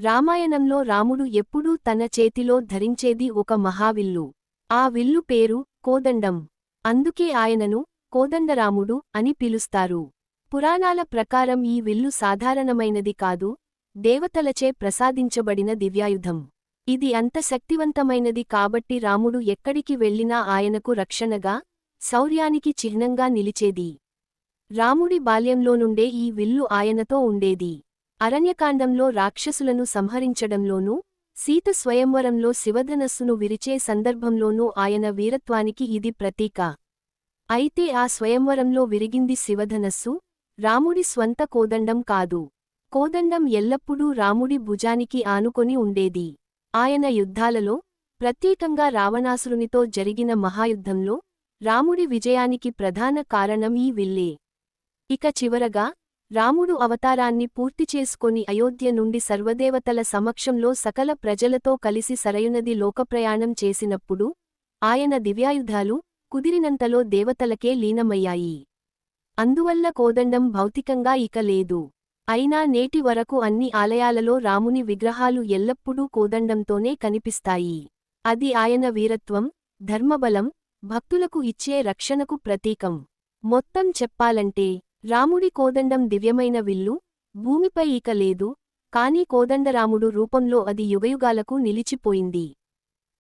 రామాయణంలో రాముడు ఎప్పుడూ తన చేతిలో ధరించేది ఒక మహావిల్లు. ఆ విల్లు పేరు కోదండం. అందుకే ఆయనను కోదండరాముడు అని పిలుస్తారు. పురాణాల ప్రకారం ఈ విల్లు సాధారణమైనది కాదు దేవతలచే ప్రసాదించబడిన దివ్యాయుధం. ఇది అంత శక్తివంతమైనది కాబట్టి రాముడు ఎక్కడికి వెళ్ళినా ఆయనకు రక్షణగా శౌర్యానికి చిహ్నంగా నిలిచేది. రాముడి బాల్యంలోనుండే ఈ విల్లు ఆయనతో ఉండేది. అరణ్యకాండంలో రాక్షసులను సంహరించడంలోనూ సీత స్వయంవరంలో శివధనస్సును విరిచే సందర్భంలోనూ ఆయన వీరత్వానికి ఇది ప్రతీక. అయితే ఆ స్వయంవరంలో విరిగింది శివధనస్సు రాముడి స్వంత కోదండం కాదు. కోదండం ఎల్లప్పుడూ రాముడి భుజానికి ఆనుకొని ఉండేది. ఆయన యుద్ధాలలో ప్రత్యేకంగా రావణాసురునితో జరిగిన మహాయుద్ధంలో రాముడి విజయానికి ప్రధాన కారణం ఈ విల్లే. ఇక చివరగా రాముడు అవతారాన్ని పూర్తి చేసుకొని అయోధ్య నుండి సర్వదేవతల సమక్షంలో సకల ప్రజలతో కలిసి సరయునది లోకప్రయాణం చేసినప్పుడు ఆయన దివ్యాయుధాలు కుదిరినంతలో దేవతలకే లీనమయ్యాయి. అందువల్ల కోదండం భౌతికంగా ఇక లేదు. అయినా నేటి వరకు అన్ని ఆలయాలలో రాముని విగ్రహాలు ఎల్లప్పుడూ కోదండంతోనే కనిపిస్తాయి. అది ఆయన వీరత్వం ధర్మబలం భక్తులకు ఇచ్చే రక్షణకు ప్రతీకం. మొత్తం చెప్పాలంటే రాముడి కోదండం దివ్యమైన విల్లు భూమిపై ఇక లేదు కాని కోదండరాముడు రూపంలో అది యుగయుగాలకు నిలిచిపోయింది.